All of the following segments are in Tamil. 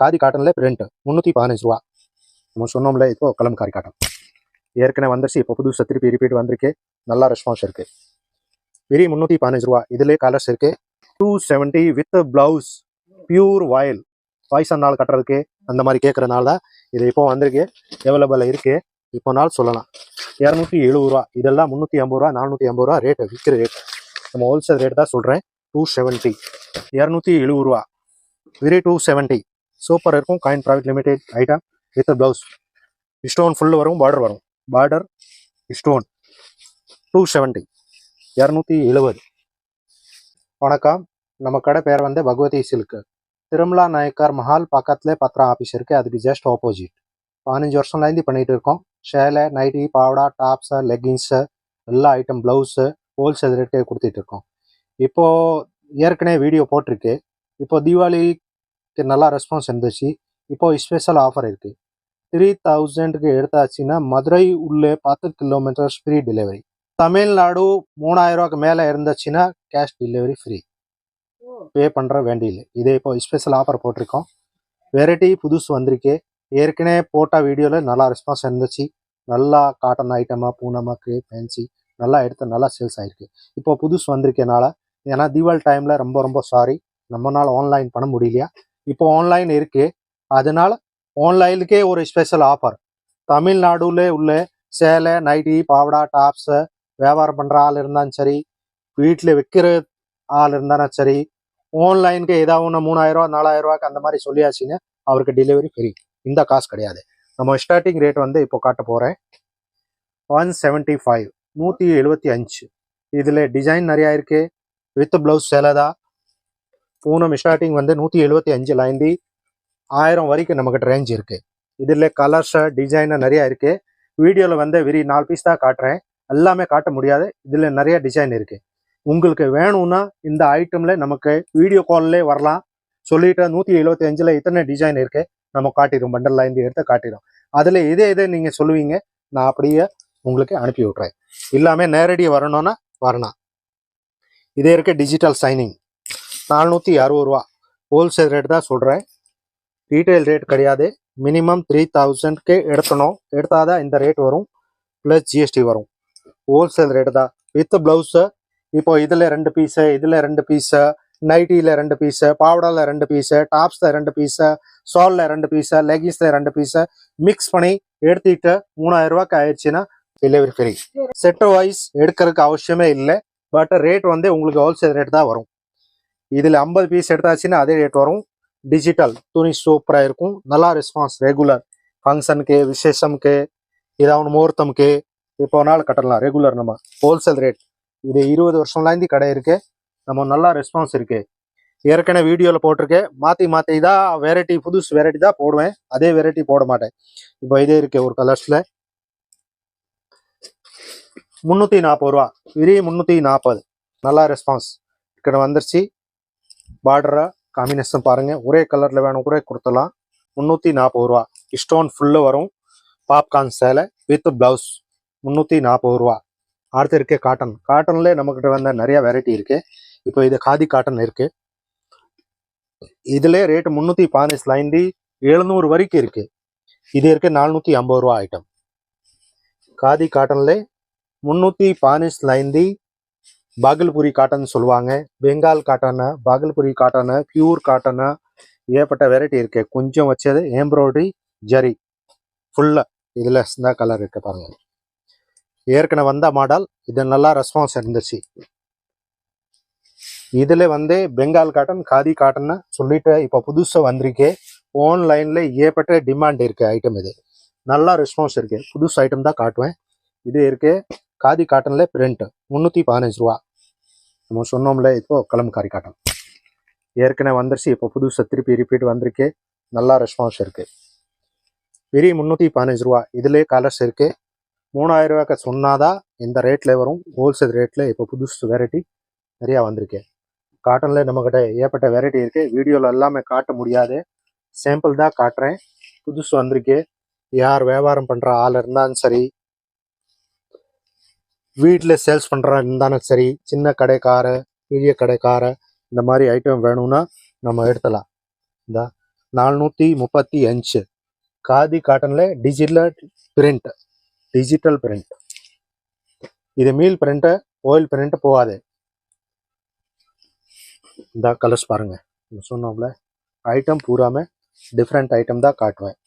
காதி காட்டனில் ரெண்ட். முந்நூற்றி பதினஞ்சு ரூபா. நம்ம சொன்னோம்ல இப்போ கலம்காரி காட்டன் ஏற்கனவே வந்துருச்சு இப்போ புதுசு திருப்பி ரிப்பீட் வந்திருக்கு. நல்லா ரெஸ்பான்ஸ் இருக்குது வெரி முந்நூற்றி பதினஞ்சு ரூபா. இதுலேயே கலர்ஸ் இருக்குது two seventy with blouse pure voile வயசான நாள் கட்டுறதுக்கு அந்த மாதிரி கேட்குறனால தான் இது இப்போ வந்திருக்கு. அவைலபிள் இருக்குது இப்போ நாள் சொல்லலாம். இரநூத்தி எழுபது ரூபா. இதெல்லாம் முந்நூற்றி ஐம்பது ரூபா நானூற்றி ஐம்பது ரூபா ரேட்டு விற்கிற ரேட் நம்ம ஹோல்சேல் ரேட் தான் சொல்கிறேன் டூ செவன்ட்டி இரநூத்தி எழுபது ரூபா. விரி டூ செவன்ட்டி சூப்பர் இருக்கும். Coin private limited item with blouse stone full வரும் பார்டர் வரும். பார்டர் ஸ்டோன் டூ செவன்ட்டி இரநூத்தி எழுபது வணக்கம். நம்ம கடை பேர் வந்து பகவதி சில்க் திருமலா நாயக்கர் மஹால் பக்கத்துலேயே பத்ரா ஆஃபீஸ் இருக்குது அதுக்கு ஜஸ்ட் ஆப்போசிட் பதினஞ்சு வருஷம்லேருந்து பண்ணிகிட்டு இருக்கோம். ஷேலை நைட்டி பாவடா டாப்ஸு லெக்கிங்ஸு எல்லா ஐட்டம் ப்ளவுஸு ஹோல்சேல் ரேட்டே கொடுத்துட்டு இருக்கோம். இப்போ ஏற்கனவே வீடியோ போட்டிருக்கு. இப்போ தீபாவளி நல்லா ரெஸ்பான்ஸ் இருந்துச்சு. இப்போ ஸ்பெஷல் ஆஃபர் இருக்கு. த்ரீ தௌசண்ட்க்கு எடுத்தாச்சுன்னா மதுரை உள்ளே பத்து கிலோமீட்டர்ஸ் ஃப்ரீ டெலிவரி தமிழ்நாடு மூணாயிரம் ரூபாய்க்கு மேலே இருந்துச்சுன்னா கேஷ் டெலிவரி ஃப்ரீ பே பண்ணுற வேண்டியில்லை. இதே இப்போ ஸ்பெஷல் ஆஃபர் போட்டிருக்கோம். வெரைட்டி புதுசு வந்திருக்கு. ஏற்கனவே போட்ட வீடியோவில் நல்லா ரெஸ்பான்ஸ் இருந்துச்சு. நல்லா காட்டன் ஐட்டமாக பூனமாக கிரேப் ஃபேன்சி நல்லா எடுத்து நல்லா சேல்ஸ் ஆயிருக்கு. இப்போ புதுசு வந்திருக்கனால ஏன்னா தீபாவளி டைமில் ரொம்ப ரொம்ப சாரி நம்மனால ஆன்லைன் பண்ண முடியலையா? இப்போ ஆன்லைன் இருக்கு. அதனால ஆன்லைனுக்கே ஒரு ஸ்பெஷல் ஆஃபர் தமிழ்நாடுல உள்ள சேலை நைட்டி பாவடா டாப்ஸை வியாபாரம் பண்ணுற ஆள் இருந்தாலும் சரி வீட்டில் விற்கிற ஆள் இருந்தாலும் சரி ஆன்லைனுக்கு ஏதாவது ஒன்று மூணாயிரம் ரூபா அந்த மாதிரி சொல்லியாச்சுன்னா அவருக்கு டெலிவரி ஃப்ரீ இந்த காசு கிடையாது. நம்ம ஸ்டார்டிங் ரேட் வந்து இப்போ காட்ட போகிறேன் ஒன் செவன்ட்டி ஃபைவ் நூற்றி எழுபத்தி அஞ்சு. இதில் டிசைன் நிறையா இருக்கு. வித் ப்ளவுஸ் சேலை தான். பூனம் ஸ்டார்டிங் வந்து நூற்றி எழுபத்தி அஞ்சுலேருந்து ஆயிரம் வரைக்கும் நம்மக்கிட்ட ரேஞ்ச் இருக்குது இதில் கலர்ஸ் டிசைனாக நிறையா இருக்குது வீடியோவில் வந்து வெறி நாலு பீஸ் தான் காட்டுறேன். எல்லாமே காட்ட முடியாது. இதில் நிறையா டிசைன் இருக்குது உங்களுக்கு வேணும்னா இந்த ஐட்டமில் நமக்கு வீடியோ கால்லே வரலாம். சொல்லிட்டு நூற்றி எழுபத்தி அஞ்சில் இத்தனை டிசைன் இருக்குது நம்ம காட்டிடும் பண்டல்ல எடுத்து காட்டிடும் அதில் எதை எதை நீங்கள் சொல்லுவீங்க. நான் அப்படியே உங்களுக்கு அனுப்பி விட்றேன் எல்லாமே நேரடியாக வரணும்னா வரணும் இதே இருக்க டிஜிட்டல் சைனிங் நானூற்றி அறுபது ரூபா. ஹோல்சேல் ரேட் தான் சொல்கிறேன் ரீட்டைல் ரேட் கிடையாது. மினிமம் த்ரீ தௌசண்ட்க்கு எடுக்கணும். எடுத்தாதான் இந்த ரேட் வரும். ப்ளஸ் ஜிஎஸ்டி வரும். ஹோல்சேல் ரேட் தான். வித் ப்ளவுஸு இப்போ இதில் ரெண்டு பீஸு இதில் ரெண்டு பீஸு நைட்டியில் ரெண்டு பீஸு பாவடாவில் ரெண்டு பீஸு டாப்ஸில் ரெண்டு பீஸு ஷாலில் ரெண்டு பீஸு லெகின்ஸில் ரெண்டு பீஸு மிக்ஸ் பண்ணி எடுத்துக்கிட்டு மூணாயிரம் ரூபாய்க்கு ஆயிடுச்சுன்னா டெலிவரி ஃப்ரீ செட்டு வைஸ் எடுக்கிறதுக்கு அவசியமே இல்லை. பட் ரேட் வந்து உங்களுக்கு ஹோல்சேல் ரேட் தான் வரும். இதில் ஐம்பது பீஸ் எடுத்தாச்சுன்னா அதே ரேட் வரும். டிஜிட்டல் துணி சூப்பராக இருக்கும். நல்லா ரெஸ்பான்ஸ் ரெகுலர் ஃபங்க்ஷனுக்கு விசேஷமுக்கு ஏதாவது முகூர்த்தமுக்கு இப்போ நாள் கட்டலாம். ரெகுலர் நம்ம. ஹோல்சேல் ரேட் இது இருபது வருஷம்லேருந்து கடை இருக்குது நம்ம நல்லா ரெஸ்பான்ஸ் இருக்குது ஏற்கனவே வீடியோவில் போட்டிருக்கேன். மாற்றி மாற்றி தான் வெரைட்டி புதுசு வெரைட்டி தான் போடுவேன். அதே வெரைட்டி போட மாட்டேன். இப்போ இதே இருக்கு ஒரு கலர்ஸில் முந்நூற்றி நாற்பது ரூபா. இதே முந்நூற்றி நாற்பது நல்லா ரெஸ்பான்ஸ் இக்கட வந்துருச்சு. பார்டரா காம்பினேஷன் பாருங்கள் ஒரே கலரில் வேணும் கூட கொடுத்துடலாம். முந்நூற்றி நாற்பது ரூபா. ஸ்டோன் ஃபுல்லு வரும். பாப்கார்ன் சேலை வித் ப்ளவுஸ் முந்நூற்றி நாற்பது ரூபா. அடுத்து இருக்கு காட்டன் காட்டன்லேயே நம்மக்கிட்ட வந்த நிறைய வெரைட்டி இருக்குது இப்போ இது காதி காட்டன் இருக்குது இதிலே ரேட் முந்நூற்றி பதினஞ்சுலேருந்து எழுநூறு வரைக்கும் இருக்குது இது இருக்குது நானூற்றி ஐம்பது ரூபா ஐட்டம் காதி காட்டன்லே முந்நூற்றி பதினஞ்சுலேருந்து பாகல்புரி காட்டன் சொல்லுவாங்க. Bengal cotton Bhagalpuri cotton pure cotton ஏகப்பட்ட வெரைட்டி இருக்கு. கொஞ்சம் வச்சது எம்ப்ராய்டரி ஜரி. ஃபுல்லா இதுல இந்த கலர் இருக்கு பாருங்க. ஏற்கனவே வந்த மாடல் இது நல்லா ரெஸ்பான்ஸ் இருந்துச்சு. இதுல வந்து பெங்கால் காட்டன் காதி காட்டன்னு சொல்லிட்டு இப்போ புதுசா வந்திருக்கே. ஆன்லைன்ல ஏற்பட்ட டிமாண்ட் இருக்கு ஐட்டம் இது. நல்லா ரெஸ்பான்ஸ் இருக்கு. புதுசு ஐட்டம் தான் காட்டுவேன். இது இருக்கு காதி காட்டன்ல பிரிண்ட் முந்நூற்றி பதினஞ்சு ரூபா. நம்ம சொன்னோம்ல இப்போ கலம்காரி காட்டன் ஏற்கனவே வந்துருச்சு இப்போ புதுசாக திருப்பி ரிப்பீட் வந்திருக்கு. நல்லா ரெஸ்பான்ஸ் இருக்குது பெரிய முந்நூற்றி பதினஞ்சு ரூபா. இதுலேயே கலர்ஸ் இருக்குது மூணாயிரம் ரூபாய்க்கு சொன்னாதான் இந்த ரேட்டில் வரும். ஹோல்சேல் ரேட்டில் இப்போ புதுசு வெரைட்டி நிறையா வந்திருக்கு. காட்டன்ல நம்மக்கிட்ட ஏற்பட்ட வெரைட்டி இருக்குது வீடியோவில் எல்லாமே காட்ட முடியாது. சாம்பிள் தான் காட்டுறேன். புதுசு வந்திருக்கு. யார் வியாபாரம் பண்ணுற ஆள் இருந்தாலும் சரி வீட்டில் சேல்ஸ் பண்ற இருந்தாலும் சரி சின்ன கடைக்கார பெரிய கடைக்கார இந்த மாதிரி ஐட்டம் வேணும்னா நம்ம எடுத்தலாம். இந்த நானூற்றி முப்பத்தி அஞ்சு. காதி காட்டனில் டிஜிட்டல் பிரிண்ட் டிஜிட்டல் பிரிண்ட் இது மீல் பிரிண்ட்டு ஓயில் பிரிண்ட் போகாது. இந்த கலர்ஸ் பாருங்கள் சொன்னோம்ல ஐட்டம் பூராமே டிஃப்ரெண்ட் ஐட்டம் தான் காட்டுவேன்.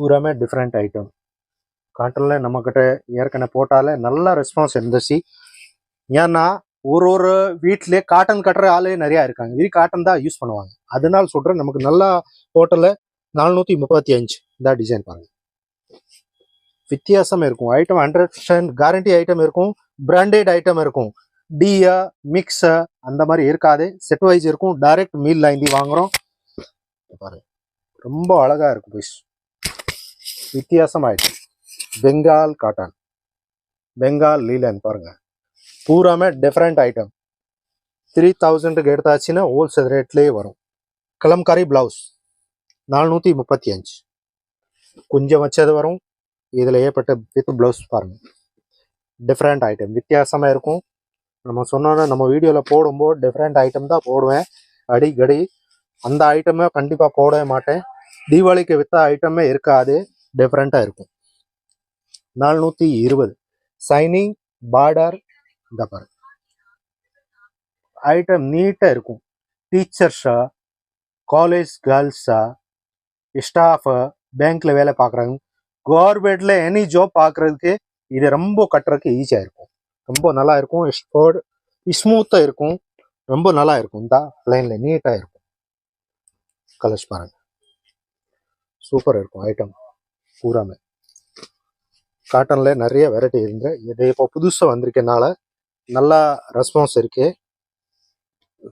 பூராமே டிஃப்ரெண்ட் ஐட்டம் காட்டனில் நம்மக்கிட்ட ஏற்கனவே போட்டாலே நல்ல ரெஸ்பான்ஸ் இருந்துச்சு. ஏன்னா ஒரு ஒரு வீட்டிலே காட்டன் கட்டுற ஆளே நிறையா இருக்காங்க. வெறி காட்டன் தான் யூஸ் பண்ணுவாங்க. அதனால சொல்கிறேன் நமக்கு நல்லா ஹோட்டலில் நானூற்றி முப்பத்தி அஞ்சு. தான் டிசைன் பாருங்க. வித்தியாசம் இருக்கும். Item hundred percent guarantee item இருக்கும். பிராண்டட் ஐட்டம் இருக்கும். டீயா மிக்ஸ அந்த மாதிரி இருக்காது. செட் வைஸ் இருக்கும். டைரக்ட் மீல் லைந்தி வாங்குறோம். பாருங்க. ரொம்ப அழகாக இருக்கும் பீஸ் வித்தியாசம் பெங்கால் காட்டன் பெங்கால் லீலன் பாருங்க. பூராமே டிஃப்ரெண்ட் ஐட்டம் த்ரீ தௌசண்ட்டுக்கு எடுத்தாச்சுன்னா ஹோல்சேல் ரேட்லேயே வரும். கலம்காரி பிளவுஸ் நானூற்றி முப்பத்தி அஞ்சு. கொஞ்சம் வச்சது வரும். இதில் ஏற்பட்ட வித் ப்ளவுஸ் பாருங்கள் டிஃப்ரெண்ட் ஐட்டம் வித்தியாசமாக இருக்கும். நம்ம சொன்னோன்னா நம்ம வீடியோவில் போடும்போது டிஃப்ரெண்ட் ஐட்டம் தான் போடுவேன். அடிக்கடி அந்த ஐட்டமே கண்டிப்பாக போடவே மாட்டேன். தீபாவளிக்கு விற்ற ஐட்டமே இருக்காது. டிஃப்ரெண்ட்டாக இருக்கும். நானூற்றி இருபது. சைனிங் பார்டர் இந்த பாருங்க ஐட்டம் நீட்டாக இருக்கும். டீச்சர்ஸா காலேஜ் கேர்ள்ஸா ஸ்டாஃபு பேங்க்ல வேலை பார்க்குறாங்க. கவர்மெண்ட்ல எனி ஜாப் பார்க்கறதுக்கு இது ரொம்ப கட்டுறதுக்கு ஈஸியாக இருக்கும். ரொம்ப நல்லா இருக்கும். ஸ்போர்ட் ஸ்மூத்தாக இருக்கும். ரொம்ப நல்லா இருக்கும். இந்த லைனில் நீட்டாக இருக்கும். கலர்ஸ் பாருங்க. சூப்பர் இருக்கும் ஐட்டம் பூராமே. காட்டனில் நிறைய வெரைட்டி இருந்து. இது இப்போ புதுசாக வந்திருக்கனால நல்லா ரெஸ்பான்ஸ் இருக்குது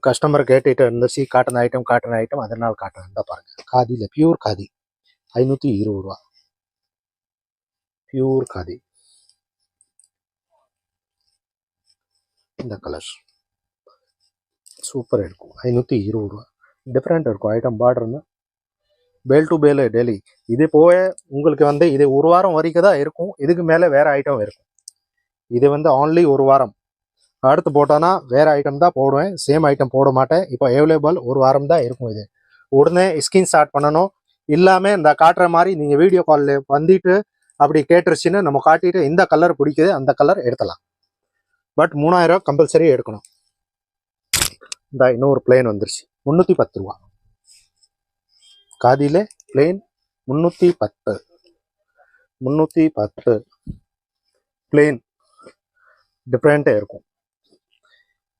கஸ்டமர் கேட்டுகிட்டு இருந்துச்சு காட்டன் ஐட்டம் காட்டன் ஐட்டம் அதனால் காட்டன் தான் பாருங்கள் காதியில் பியூர் காதி. ஐநூற்றி இருபது ரூபா. பியூர் காதி. இந்த கலர் சூப்பர் இருக்கும். ஐநூற்றி இருபது ரூபா. டிஃப்ரெண்ட் இருக்கும். ஐட்டம் பார்டர்னா பேல் டு பேல் டெய்லி இது போக உங்களுக்கு வந்து இது ஒரு வாரம் வரைக்கும் தான் இருக்கும். இதுக்கு மேலே வேறு ஐட்டம் இருக்கும். இது வந்து ஆன்லி ஒரு வாரம். அடுத்து போட்டோன்னா வேறு ஐட்டம் தான் போடுவேன். சேம் ஐட்டம் போட மாட்டேன். இப்போ அவைலபிள் ஒரு வாரம் தான் இருக்கும் இது. உடனே ஸ்கின் ஸ்டார்ட் பண்ணணும். இல்லாமல் இந்த காட்டுற மாதிரி நீங்கள் வீடியோ காலில் வந்துட்டு அப்படி கேட்டுருச்சுன்னு நம்ம காட்டிட்டு இந்த கலர் பிடிக்குது அந்த கலர் எடுத்தலாம். பட் மூணாயிரம் கம்பல்சரி எடுக்கணும். இந்த இன்னொரு பிளேன் வந்துருச்சு. முந்நூற்றி பத்து ரூபா. காதியில பிளேன் முந்நூற்றி பத்து. முந்நூற்றி பத்து. பிளேன் டிஃப்ரெண்ட்டாக இருக்கும்.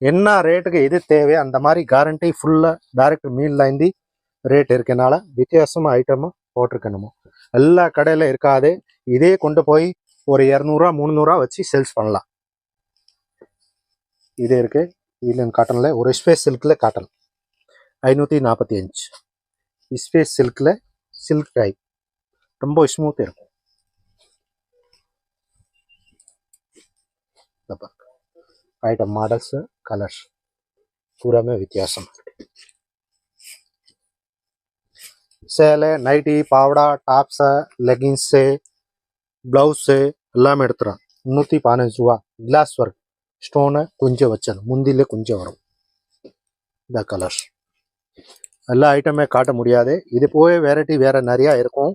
என்ன ரேட்டுக்கு எது தேவை? அந்த மாதிரி கேரண்டி ஃபுல்லாக டேரக்ட் மீன்லேருந்து ரேட் இருக்கனால வித்தியாசமாக ஐட்டமும் போட்டிருக்கணுமோ? எல்லா கடையில் இருக்காது. இதே கொண்டு போய் ஒரு இரநூறுவா முந்நூறுவா வச்சு சேல்ஸ் பண்ணலாம். இது இருக்குது இல்லைன்னு காட்டனில் ஒரு ஸ்பேஸ் சில்கில் காட்டன் ஐநூற்றி நாற்பத்தி அஞ்சு. ஸ்பேஸ் சில்கில் சில்க் டைப் ரொம்ப ஸ்மூத் இருக்கும். இந்த பாருங்க. ஐட்டம் மாடல்ஸ் கலர்ஸ் பூராமே வித்தியாசம் சேலை நைட்டி பாவடா டாப்ஸு லெகின்ஸு ப்ளவுஸு எல்லாமே எடுத்துறோம் முந்நூற்றி பதினஞ்சு ரூபா. கிளாஸ் ஒர்க் ஸ்டோனு கொஞ்சம் வச்சது முந்திலே கொஞ்சம் வரும். இந்த கலர்ஸ் எல்லா ஐட்டமே காட்ட முடியாது. இது போய் வெரைட்டி வேறு நிறையா இருக்கும்.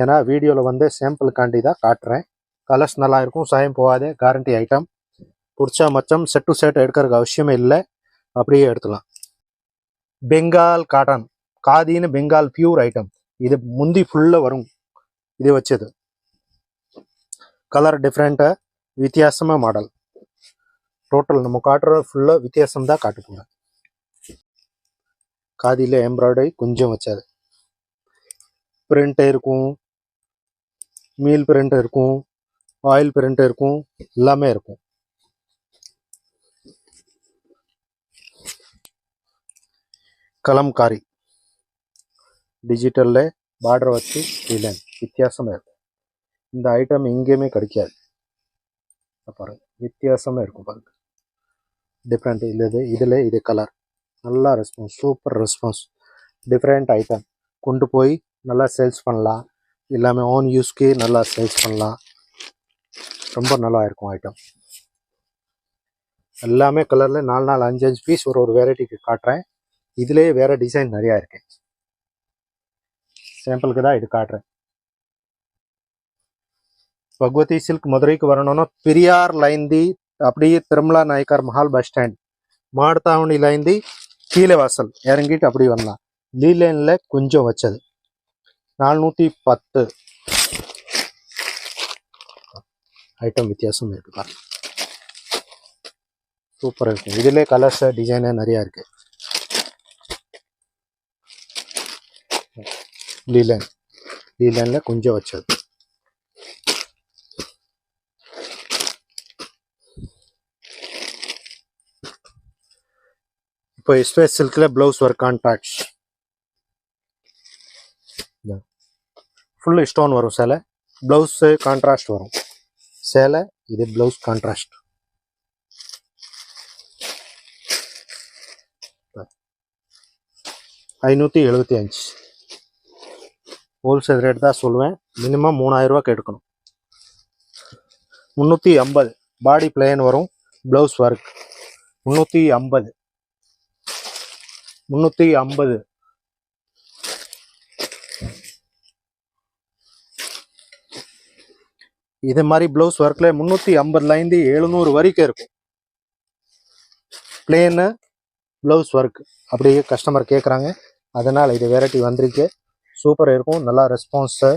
ஏன்னா வீடியோவில் வந்து சாம்பிளுக்காண்டி தான் காட்டுறேன். கலர்ஸ் நல்லா இருக்கும் சாயம் போகாது கேரண்டி ஐட்டம் பிடிச்சா மச்சம் செட் டு செட் எடுக்கிறதுக்கு அவசியமே இல்லை. அப்படியே எடுத்துக்கலாம். பெங்கால் காட்டன் காதின்னு பெங்கால் பியூர் ஐட்டம் இது முந்தி ஃபுல்லாக வரும். இது வச்சது. கலர் டிஃப்ரெண்ட்டாக வித்தியாசமாக மாடல் டோட்டல் நம்ம காட்டுற ஃபுல்லாக வித்தியாசம் தான் காட்ட காதியில் எம்ப்ராய்டரி கொஞ்சம் வச்சது பிரிண்ட் இருக்கும் மீல் பிரிண்ட் இருக்கும் ஆயில் பிரிண்ட் இருக்கும் எல்லாமே இருக்கும். கலம்காரி. டிஜிட்டலில் பார்டர் வச்சு டிசைன் வித்தியாசமாக இருக்கும். இந்த ஐட்டம் எங்கேயுமே கிடைக்காது. பாருங்கள் வித்தியாசமாக இருக்கும் பாருங்கள் டிஃப்ரெண்ட் இது இதில் இது கலர் நல்லா response super response different item கொண்டு போய் நல்லா சேல்ஸ் பண்ணலாம். எல்லாமே ஓன் யூஸ்க்கு நல்லா சேல்ஸ் பண்ணலாம். ரொம்ப நல்லா இருக்கும் ஐட்டம் எல்லாமே கலரில் நாலு நாலு அஞ்சு அஞ்சு பீஸ் ஒரு ஒரு வெரைட்டிக்கு காட்டுறேன். இதுலேயே வேறு டிசைன் நிறையா இருக்கு. சாம்பிளுக்கு தான் இது காட்டுறேன். பகவதி சில்க் மதுரைக்கு வரணும்னா பெரியார் லைந்தி அப்படியே திருமலா நாயக்கார் மஹால் பஸ் ஸ்டாண்ட் மாடத்தாவணி லைந்தி கீழே வாசல். இறங்கிட்டு அப்படி வரலாம் லீலைனில் கொஞ்சம் வச்சது. நானூற்றி பத்து. ஐட்டம் வித்தியாசம் இருக்கு பாருங்க. சூப்பராக இருக்கும் இதிலே கலர்ஸ் டிசைனு நிறையா இருக்கு. லீ லைனில் கொஞ்சம் வச்சது. இப்போ space சில்கில் blouse work contract full stone வரும் சேலை. ப்ளவுஸு கான்ட்ராஸ்ட் வரும். சேலை இது ப்ளவுஸ் கான்ட்ராஸ்ட் ஐநூற்றி எழுபத்தி அஞ்சு ஹோல்சேல் ரேட் தான் சொல்லுவேன். மினிமம் மூணாயிரரூவா கெடுக்கணும் முந்நூற்றி ஐம்பது. பாடி பிளேன் வரும். ப்ளவுஸ் ஒர்க் முந்நூற்றி ஐம்பது. முந்நூற்றி ஐம்பது. இது மாதிரி ப்ளவுஸ் ஒர்க்கில் முந்நூற்றி ஐம்பதுலேருந்து எழுநூறு வரைக்கும் இருக்கும். பிளேனு ப்ளவுஸ் ஒர்க் அப்படியே கஸ்டமர் கேட்குறாங்க அதனால் இது வெரைட்டி வந்திருக்கு. சூப்பராக இருக்கும். நல்லா ரெஸ்பான்ஸு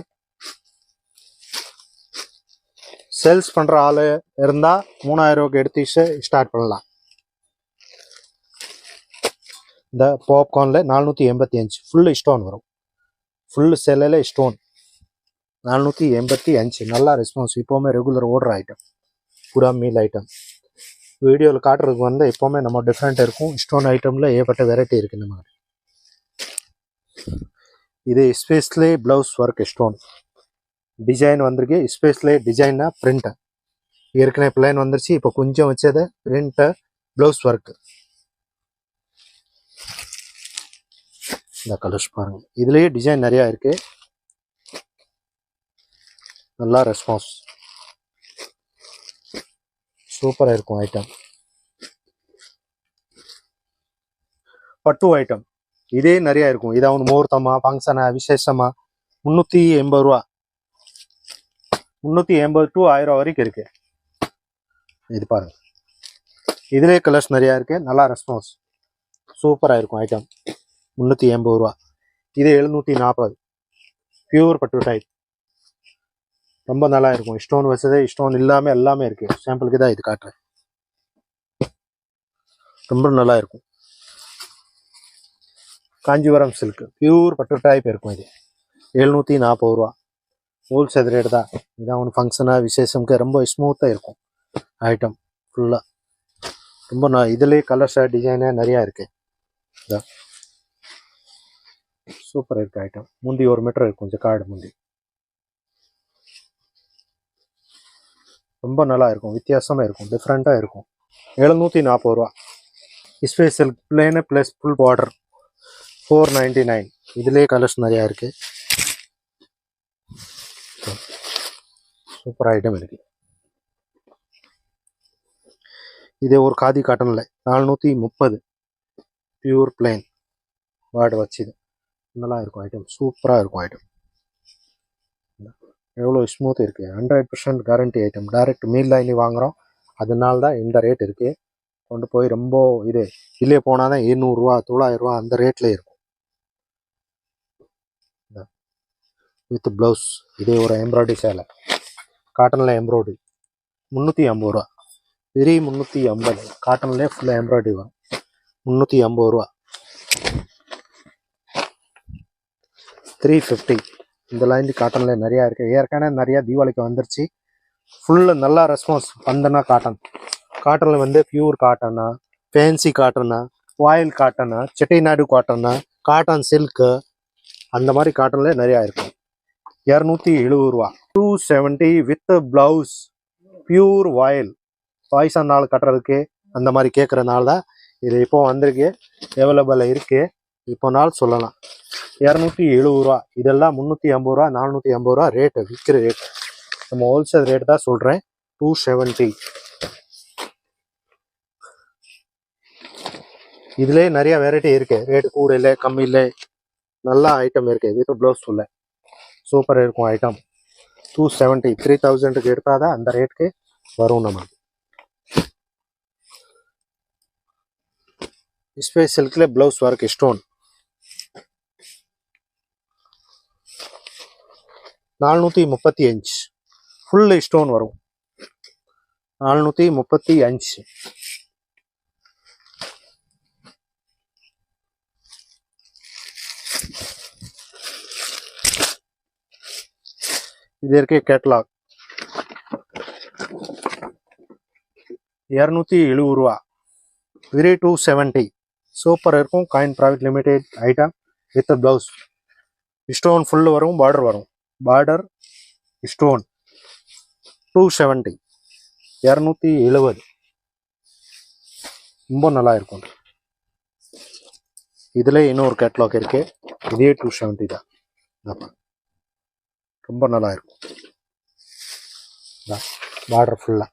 சேல்ஸ் பண்ணுற ஆள் இருந்தால் மூணாயிரம் ரூபாய்க்கு எடுத்து ஸ்டார்ட் பண்ணலாம். இந்த பாப்கார்னில் நானூற்றி எண்பத்தி அஞ்சு. ஃபுல்லு ஸ்டோன் வரும். ஃபுல்லு செல்லில் ஸ்டோன் நானூற்றி எண்பத்தி அஞ்சு. நல்லா ரெஸ்பான்ஸ் இப்போவுமே ரெகுலர் ஓடுற ஐட்டம் புறா மீல் ஐட்டம் வீடியோவில் காட்டுறதுக்கு வந்து எப்போவுமே நம்ம டிஃப்ரெண்ட் இருக்கும். ஸ்டோன் ஐட்டமில் ஏகப்பட்ட வெரைட்டி இருக்குது மாதிரி. இது ஸ்பேஸ்லே ப்ளவுஸ் ஒர்க் ஸ்டோன் டிசைன் வந்திருக்கு. ஸ்பேஸ்லே டிசைனா பிரிண்ட்டு ஏற்கனவே பிளான் வந்துருச்சு. இப்போ கொஞ்சம் வச்சது பிரிண்ட்டு ப்ளவுஸ் ஒர்க்கு இந்த கலர்ஸ் பாருங்க. இதுலயே டிசைன் நிறைய இருக்கு. நல்லா ரெஸ்பான்ஸ் சூப்பராக இருக்கும் ஐட்டம் பட்டு ஐட்டம் இதே நிறைய இருக்கும். இதை அவன் முகூர்த்தமா ஃபங்க்ஷனா விசேஷமா? முந்நூற்றி எண்பது ரூபா. முந்நூற்றி எண்பது டு ஆயிரம் வரைக்கும் இருக்கு. இது பாருங்க. இதுலேயே கலர்ஸ் நிறையா இருக்கு. நல்லா ரெஸ்பான்ஸ் சூப்பராக இருக்கும் ஐட்டம் முந்நூற்றி எண்பது ரூபா. இது எழுநூற்றி நாற்பது பியூர் பட்டு டைப் ரொம்ப நல்லா இருக்கும் ஸ்டோன் வச்சது ஸ்டோன் இல்லாமல் எல்லாமே இருக்குது சாம்பிளுக்கு தான் இது காட்டுறேன். ரொம்ப நல்லா இருக்கும் காஞ்சிபுரம் சில்க் பியூர் பட்டு டைப் இருக்கும் இது. எழுநூற்றி நாற்பது ரூபா. ஹோல்சேல் ரேட் தான். இதான் ஒன்று ஃபங்க்ஷனாக விசேஷம்க்கு ரொம்ப ஸ்மூத்தாக இருக்கும். ஐட்டம் ஃபுல்லாக ரொம்ப நான் இதுலேயே கலர்ஸாக டிசைனாக நிறையா இருக்குது இதான். சூப்பர் இருக்கு ஐட்டம் முந்தி ஒரு மீட்டர் இருக்கும் ஜக்கார்டு முந்தி. ரொம்ப நல்லா இருக்கும் வித்தியாசமாக இருக்கும் டிஃப்ரெண்ட்டாக இருக்கும். எழுநூற்றி நாற்பது ரூபா. Special plain plus full border four ninety nine இதுலேயே கலர்ஸ் நிறையா இருக்கு. சூப்பர் ஐட்டம் இருக்கு. இது ஒரு காதி காட்டனில் நானூற்றி முப்பது. பியூர் பிளேன் வார்டு வச்சுது. நல்லா இருக்கும் ஐட்டம் சூப்பராக இருக்கும் ஐட்டம் எவ்வளோ ஸ்மூத் இருக்குது hundred percent guarantee item direct mill லைனி வாங்குகிறோம் அதனால தான் இந்த ரேட் இருக்குது கொண்டு போய் ரொம்ப இது இல்லையே போனால் தான் எண்ணூறுரூவா தொள்ளாயிரரூவா அந்த ரேட்லேயே இருக்கும். வித் ப்ளவுஸ் இதே ஒரு எம்ப்ராய்டரி சேலை. காட்டனில் எம்ப்ராய்டரி முந்நூற்றி ஐம்பது ரூபா. பெரிய முந்நூற்றி ஐம்பது. காட்டன்லேயே ஃபுல்லாக எம்ப்ராய்டரி வரும். முந்நூற்றி ஐம்பது ரூபா. த்ரீ ஃபிஃப்டி இந்த லைன் காட்டனில் நிறையா இருக்குது ஏற்கனவே நிறையா தீபாவளிக்கு வந்துருச்சு. ஃபுல்லாக நல்லா ரெஸ்பான்ஸ் வந்தனா காட்டன் காட்டனில் வந்து பியூர் காட்டனா ஃபேன்சி காட்டனா வாயில் காட்டனா செட்டிநாடு காட்டனா காட்டன் சில்க்கு அந்த மாதிரி காட்டனில் நிறையா இருக்கும் இரநூத்தி எழுபது ரூபா. Two seventy with blouse pure voile வயசான நாள் கட்டுறதுக்கு அந்த மாதிரி கேட்குறதுனால தான் இது இப்போ வந்திருக்கு. அவைலபிளாக இருக்குது இப்போ நாள் சொல்லலாம். இரநூத்தி எழுபது ரூபா இதெல்லாம் முந்நூற்றி ஐம்பது ரூபா நானூற்றி ஐம்பது ரூபா ரேட்டு விற்கிற ரேட் நம்ம ஹோல்சேல் ரேட் தான் சொல்கிறேன் டூ செவன்ட்டி இதுலேயே நிறைய வெரைட்டி இருக்கு. ரேட் கூட இல்லை கம்மி இல்லை. நல்ல ஐட்டம் இருக்கு. வித் ப்ளவுஸ் உள்ள சூப்பர் இருக்கும் ஐட்டம் டூ செவன்ட்டி த்ரீ தௌசண்ட்க்கு எடுத்தால் தான் அந்த ரேட்டுக்கு வரும் நம்ம. ஸ்பேஸ் சில்கில் ப்ளவுஸ் ஒர்க் ஸ்டோன் நானூற்றி முப்பத்தி அஞ்சு ஃபுல் ஸ்டோன் வரும் நானூற்றி முப்பத்தி அஞ்சு இது இருக்கு கேட்லாக் இரநூத்தி எழுபது ரூபா விரி டூ செவன்ட்டி சூப்பர் இருக்கும் coin private limited item with blouse stone full வரும் பார்டர் வரும் பார்டர் ஸ்டோன் டூ செவன்ட்டி இரநூத்தி எழுபது ரொம்ப நல்லா இருக்கும் இதில் இன்னொரு கேட்லாக் இருக்கு. இதே டூ செவன்ட்டி தான். ரொம்ப நல்லா இருக்கும் பார்டர் ஃபுல்லாக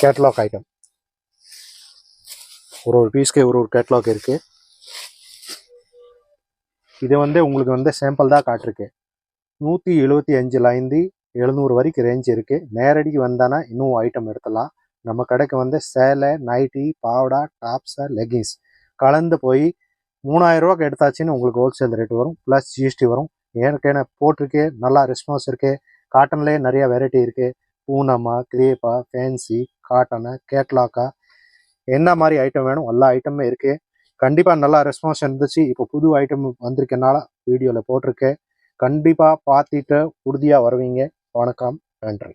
கேட்லாக் ஐட்டம் ஒரு ஒரு பீஸ்க்கு ஒரு ஒரு கேட்லாக் இருக்குது இது வந்து உங்களுக்கு வந்து சாம்பிள் தான் காட்டிருக்கு நூற்றி எழுபத்தி அஞ்சுலேருந்து எழுநூறு வரைக்கும் ரேஞ்ச் இருக்குது நேரடிக்கு வந்தானா இன்னும் ஐட்டம் எடுத்துடலாம் நம்ம கடைக்கு வந்து சேலை நைட்டி பாவடா டாப்ஸு லெகின்ஸ் கலந்து போய் மூணாயிரரூவாக்கு எடுத்தாச்சுன்னு உங்களுக்கு ஹோல்சேல் ரேட் வரும். ப்ளஸ் ஜிஎஸ்டி வரும். ஏற்கனவே போட்டிருக்கு. நல்லா ரெஸ்பான்ஸ் இருக்குது காட்டன்லேயே நிறையா வெரைட்டி இருக்குது பூனமா கிரேப்பா ஃபேன்சி காட்டனு கேட்லாக்கா என்ன மாதிரி ஐட்டம் வேணும்? எல்லா ஐட்டமும் இருக்குது கண்டிப்பாக நல்லா ரெஸ்பான்ஸ் இருந்துச்சு. இப்போ புது ஐட்டம் வந்திருக்கனால வீடியோவில் போட்டிருக்கேன் கண்டிப்பாக பார்த்துட்டு உறுதியாக வருவீங்க. வணக்கம். நன்றி.